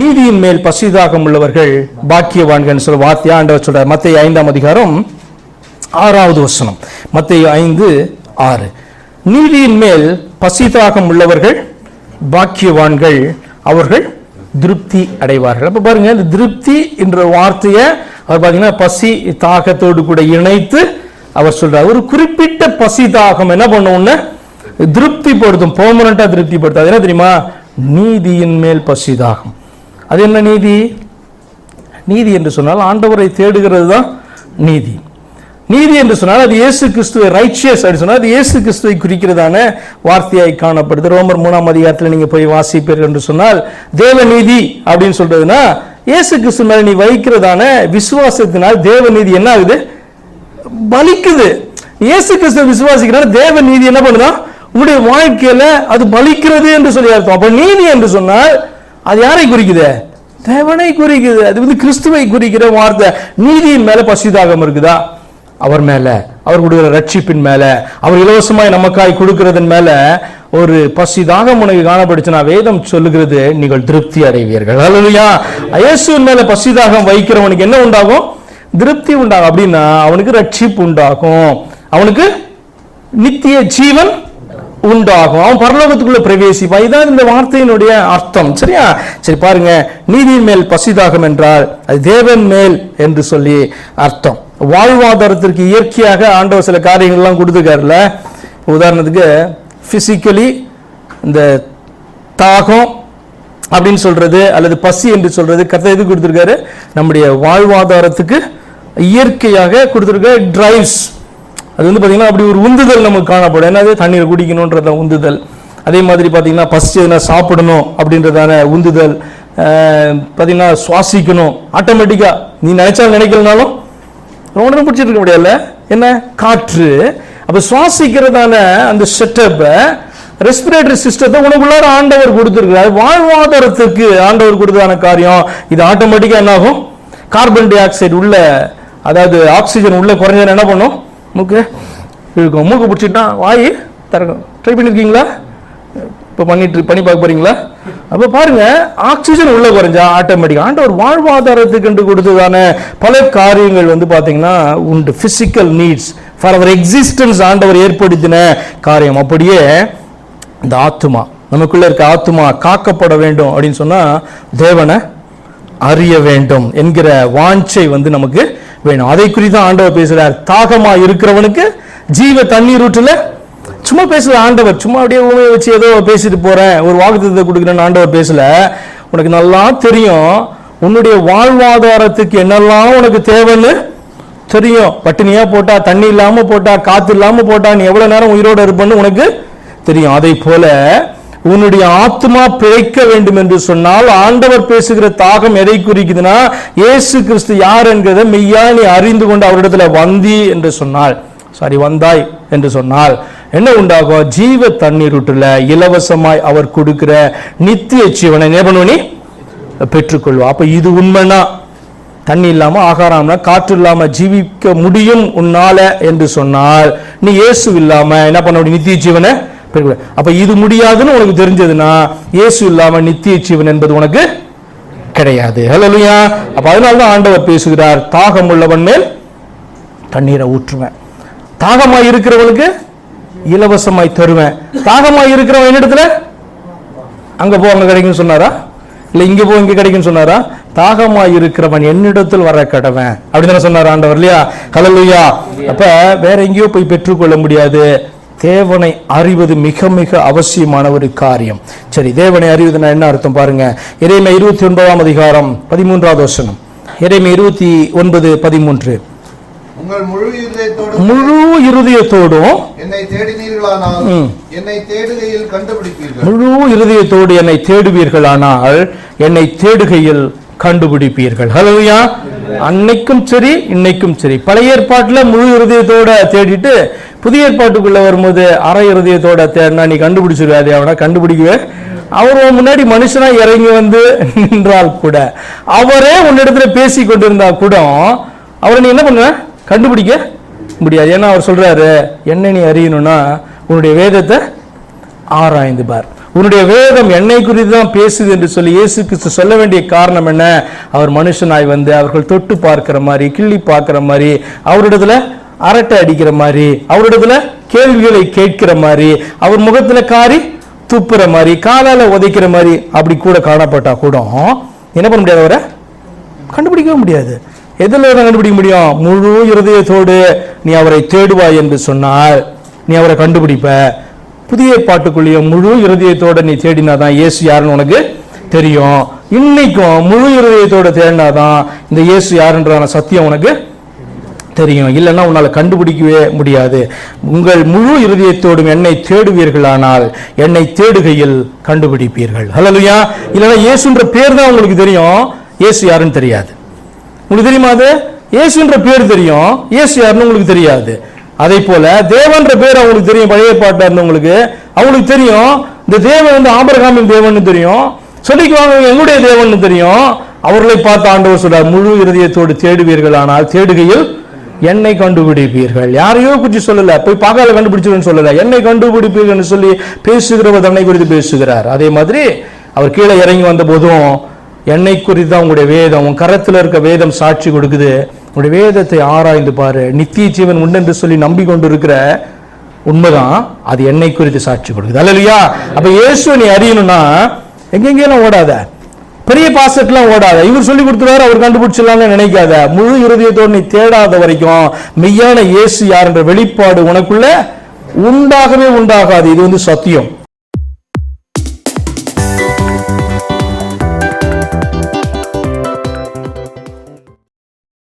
நீதியின் மேல் பசிதாகம் உள்ளவர்கள் பாக்கியவான்கள் சொல்ல வார்த்தையா ஆண்டவர் சொல்றார். மத்திய ஐந்தாம் அதிகாரம் ஆறாவது வசனம். மத்திய ஐந்து ஆறு. நீதியின் மேல் பசிதாகம் உள்ளவர்கள் பாக்கியவான்கள் அவர்கள் திருப்தி அடைவார்கள். அப்ப பாருங்க இந்த திருப்தி என்ற வார்த்தையை அவர் பாத்தீங்கன்னா பசி தாகத்தோடு கூட இணைத்து அவர் சொல்றார். ஒரு குறிப்பிட்ட பசி தாகம் என்ன பண்ணுவோம்னா திருப்திப்படுத்தும் பெர்மனண்டா திருப்திப்படுத்தும் என்ன தெரியுமா? நீதியின் மேல் பசிதாகம். அது என்ன நீதி? நீதி என்று சொன்னால் ஆண்டவரை தேடுகிறது தான் நீதி. நீதி என்று சொன்னால் அது இயேசு கிறிஸ்துவை ரைச்சியஸ் அப்படின்னு சொன்னால் அது இயேசு கிறிஸ்துவை குறிக்கிறதான வார்த்தையாய் காணப்படுது. ரோமர் மூணாம் அதிகாரத்தில் நீங்கள் போய் வாசிப்பீர்கள் என்று சொன்னால் தேவ நீதி அப்படின்னு சொல்றதுன்னா இயேசு கிறிஸ்து மேலே நீ வைக்கிறதான விசுவாசத்தினால் தேவ நீதி என்ன ஆகுது? பலிக்குது. இயேசு கிறிஸ்துவ விசுவாசிக்கிறார் தேவ நீதி என்ன பண்ணுதான் உங்களுடைய வாழ்க்கையில அது பலிக்கிறது என்று சொல்லி அர்த்தம். அப்ப நீதி என்று சொன்னால் அது யாரை குறிக்குது? தேவனை குறிக்குது. அது வந்து கிறிஸ்துவை குறிக்கிற வார்த்தை. நீதியின் மேல பசிதாகம் இருக்குதா? அவர் மேல. அவர் கொடுக்கிற ரட்சிப்பின் மேல. அவர் இலவசமாய் நமக்காய் கொடுக்கறதன் மேல ஒரு பசி தாகம் உனக்கு காணப்படுச்சுன்னா வேதம் சொல்லுகிறது நீங்கள் திருப்தி அடைவீர்கள். அல்லையா இயேசுவின் மேல பசி தாகம் வைக்கிறவனுக்கு என்ன உண்டாகும்? திருப்தி உண்டாகும். அப்படின்னா அவனுக்கு ரட்சிப்பு உண்டாகும். அவனுக்கு நித்திய ஜீவன் உண்டாகும். அவன் பரலோகத்துக்குள்ள பிரவேசிப்பான். இதான் இந்த வார்த்தையினுடைய அர்த்தம். சரியா? சரி பாருங்க. நீதியின் மேல் பசிதாகம் என்றால் அது தேவன் மேல் என்று சொல்லி அர்த்தம். வாழ்வாதாரத்திற்கு இயற்கையாக ஆண்டவர் சில காரியங்கள்லாம் கொடுத்துருக்காருல உதாரணத்துக்கு ஃபிசிக்கலி இந்த தாகம் அப்படின்னு சொல்றது அல்லது பசி என்று சொல்றது கர்த்தர் எது கொடுத்துருக்காரு? நம்முடைய வாழ்வாதாரத்துக்கு இயற்கையாக கொடுத்துருக்க டிரைவ்ஸ் அது வந்து பார்த்தீங்கன்னா அப்படி ஒரு உந்துதல் நமக்கு காணப்படும். என்னது தண்ணீர் குடிக்கணுன்றத உந்துதல். அதே மாதிரி பார்த்தீங்கன்னா பசி எதுனா சாப்பிடணும் அப்படின்றதான உந்துதல். பார்த்தீங்கன்னா சுவாசிக்கணும். ஆட்டோமேட்டிக்காக நீ நினைச்சாலும் நினைக்கலனாலும் ரொம்ப நேரம் பிடிச்சிட்டு இருக்க முடியல என்ன? காற்று. அப்போ சுவாசிக்கிறதான அந்த செட்டப்பை ரெஸ்பிரேட்டரி சிஸ்டத்தை உனக்குள்ளார ஆண்டவர் கொடுத்துருக்கிறார். வாழ்வாதாரத்துக்கு ஆண்டவர் கொடுத்ததான காரியம். இது ஆட்டோமேட்டிக்காக என்னாகும்? கார்பன் டை ஆக்சைடு உள்ள அதாவது ஆக்சிஜன் உள்ள குறைஞ்சது என்ன பண்ணும்? மூக்கு. இழுக்கும். மூக்கு பிடிச்சிட்டா வாய் திறக்கும். ட்ரை பண்ணியிருக்கீங்களா இப்போ பண்ணிட்டு பண்ணி பார்க்க போறீங்களா? அப்போ பாருங்க ஆக்சிஜன் உள்ள குறைஞ்சா ஆட்டோமேட்டிக் ஆண்டவர் வாழ்வாதாரத்துக்கு என்று கொடுத்ததான பல காரியங்கள் வந்து பார்த்தீங்கன்னா உண்டு. Physical needs for our existence ஆண்டவர் ஏற்படுத்தின காரியம். அப்படியே இந்த ஆத்துமா நமக்குள்ள இருக்க ஆத்துமா காக்கப்பட வேண்டும் அப்படின்னு சொன்னா தேவனை அறிய வேண்டும் என்கிற வாஞ்சை வந்து நமக்கு வேணும். அதை குறித்து தான் ஆண்டவர் பேசுறார். தாகமா இருக்கிறவனுக்கு ஜீவ தண்ணீர் ஊற்றுல சும்மா பேசல ஆண்டவர். சும்மா அப்படியே உண்மையை வச்சு ஏதோ பேசிட்டு போறேன் ஒரு வாக்குத்தத்தை கொடுக்குறேன்னு ஆண்டவர் பேசல. உனக்கு நல்லா தெரியும். உன்னுடைய வாழ்வாதாரத்துக்கு என்னெல்லாம் உனக்கு தேவைன்னு தெரியும். பட்டினியா போட்டா தண்ணி இல்லாம போட்டா காத்து இல்லாம போட்டா நீ எவ்வளவு நேரம் உயிரோட இருப்பன்னு உனக்கு தெரியும். அதை போல உன்னுடைய ஆத்மா பிழைக்க வேண்டும் என்று சொன்னால் ஆண்டவர் பேசுகிற தாகம் எதை குறிக்குதுன்னா இயேசு கிறிஸ்து யார் என்கிறத மெய்யா நீ அறிந்து கொண்டு அவரிடத்துல வந்தி என்று சொன்னால் சாரி வந்தாய் என்று சொன்னால் என்ன உண்டாகும்? ஜீவ தண்ணீருட்டுல இலவசமாய் அவர் கொடுக்கிற நித்திய ஜீவனை என்ன நீ? பெற்றுக்கொள்வா அப்ப இது உண்மைனா தண்ணி இல்லாம ஆகாரம்னா காற்று இல்லாம ஜீவிக்க முடியும் உன்னால என்று சொன்னால் நீ இயேசு இல்லாம என்ன பண்ண முடியும்? நித்திய ஜீவனை அப்ப இது முடியாதுன்னு உனக்கு தெரிஞ்சதுன்னா இயேசு இல்லாமல் நித்திய ஜீவன் என்பது உனக்கு கிடையாது. ஹலோயா அப்ப அதனால தான் ஆண்டவர் பேசுகிறார் தாகம் உள்ளவன் மேல் தண்ணீரை ஊற்றுவேன். தாகமாக இருக்கிறவனுக்கு இலவசமாய் தருவேன். தாகமாக இருக்கிறவன் என்னிடத்துல அங்க போ அங்க கிடைக்குன்னு சொன்னாரா? இல்ல இங்க போ இங்க கிடைக்குன்னு சொன்னாரா? தாகமாக இருக்கிறவன் என்னிடத்தில் வர கடவன். அப்படின்னு சொன்னார் ஆண்டவர் இல்லையா? ஹalleluya அப்ப வேற எங்கேயோ போய் பெற்றுக்கொள்ள முடியாது. தேவனை அறிவது மிக மிக அவசியமான ஒரு காரியம். சரி தேவனை அறிவதுனா என்ன அர்த்தம் பாருங்க. இறைமை இருபத்தி ஒன்பதாம் அதிகாரம் பதிமூன்றாவது வசனம். இறைமை இருபத்தி ஒன்பது பதிமூன்று. முழு இருதயத்தோடும் என்னை தேடினீர்களானால் ம். என்னை தேடுகையில் கண்டுபிடிப்பீர்கள். முழு இருதயத்தோடு என்னை தேடுவீர்களானால் என்னை தேடுகையில் கண்டுபிடிப்பீர்கள். ஹலோயா அன்னைக்கும் சரி இன்னைக்கும் சரி. பழைய ஏற்பாட்டுல முழு இருதயத்தோட தேடிட்டு புதிய ஏற்பாட்டுக்குள்ளே வரும்போது அரை இருதயத்தோட தேடினா நீ கண்டுபிடிச்சிருக்காது அவனை கண்டுபிடிக்கவே. அவர் முன்னாடி மனுஷனா இறங்கி வந்து நின்றால் கூட அவரே உன்னிடத்துல பேசி கொண்டிருந்தா கூட அவரை நீ என்ன பண்ணுவ? கண்டுபிடிக்க முடியாது. ஏன்னா அவர் சொல்றாரு என்ன நீ அறியணும்னா உன்னுடைய வேதத்தை ஆராய்ந்து பார். உன்னுடைய வேதம் என்னை குறித்து தான் பேசுது என்று சொல்லி இயேசு கிறிஸ்து சொல்ல வேண்டிய காரணம் என்ன? அவர் மனுஷனாய் வந்து அவர்கள் தொட்டு பார்க்கிற மாதிரி கிள்ளி பார்க்கிற மாதிரி அவரிடத்துல அரட்டை அடிக்கிற மாதிரி அவரிடத்துல கேள்விகளை கேட்கிற மாதிரி அவர் முகத்துல காரி துப்புற மாதிரி காலால உதைக்கிற மாதிரி அப்படி கூட காணப்பட்டா கூட என்ன பண்ண முடியாது அவரை? கண்டுபிடிக்கவே முடியாது. எதில் கண்டுபிடிக்க முடியும்? முழு இருதயத்தோடு நீ அவரை தேடுவாய் என்று சொன்னால் நீ அவரை கண்டுபிடிப்ப. புதிய பாட்டுக்குள்ளேயே முழு இருதயத்தோட நீ தேடினாதான் இயேசு யாருன்னு உனக்கு தெரியும். இன்னைக்கும் முழு இருதயத்தோட தேடினாதான் இந்த இயேசு யாருன்றதான சத்தியம் உனக்கு தெரியும். இல்லைன்னா உன்னால் கண்டுபிடிக்கவே முடியாது. உங்கள் முழு இருதயத்தோடும் என்னை தேடுவீர்களானால் என்னை தேடுகையில் கண்டுபிடிப்பீர்கள். ஹலோயா இல்லைன்னா இயேசுன்ற பேர் தான் உங்களுக்கு தெரியும். இயேசு யாருன்னு தெரியாது. உங்களுக்கு தெரியுமா அது? இயேசுன்ற பேர் தெரியும். இயேசு யாருன்னு உங்களுக்கு தெரியாது. அதே போல தேவன்ற பேர் அவங்களுக்கு தெரியும். பழைய பாட்டாக இருந்தவங்களுக்கு அவங்களுக்கு தெரியும். இந்த தேவன் வந்து ஆபரகாமின் தேவன் தெரியும். சொல்லிக்குவாங்க இவங்க எங்களுடைய தேவன் தெரியும். அவர்களை பார்த்து ஆண்டவர் சொல்றார் முழு இருதயத்தோடு தேடுவீர்கள் ஆனால் தேடுகையில் என்னை கண்டுபிடிப்பீர்கள். யாரையோ குறித்து சொல்லல. போய் பார்க்காத கண்டுபிடிச்சிருன்னு சொல்லல. என்னை கண்டுபிடிப்பீர்கள்னு சொல்லி பேசுகிறவர் தன்னை குறித்து பேசுகிறார். அதே மாதிரி அவர் கீழே இறங்கி வந்த போதும் என்னை குறித்து தான் உங்களுடைய வேதம் உன் கரத்தில் இருக்க வேதம் சாட்சி கொடுக்குது. உங்களுடைய வேதத்தை ஆராய்ந்து பாரு. நித்திய ஜீவன் உண்டென்று சொல்லி நம்பிக்கொண்டு இருக்கிற உண்மைதான். அது என்னை குறித்து சாட்சி கொடுக்குது. அல்லையா? அப்ப இயேசு நீ அறியணும்னா எங்கெங்கெல்லாம் ஓடாத? பெரிய பாசெட்லாம் ஓடாத. இவர் சொல்லி கொடுத்துருவாரு அவர் கண்டுபிடிச்சிடலாம்னு நினைக்காத. முழு இருதயத்தோடு நீ தேடாத வரைக்கும் மெய்யான இயேசு யார் என்ற வெளிப்பாடு உனக்குள்ள உண்டாகவே உண்டாகாது. இது வந்து சத்தியம்.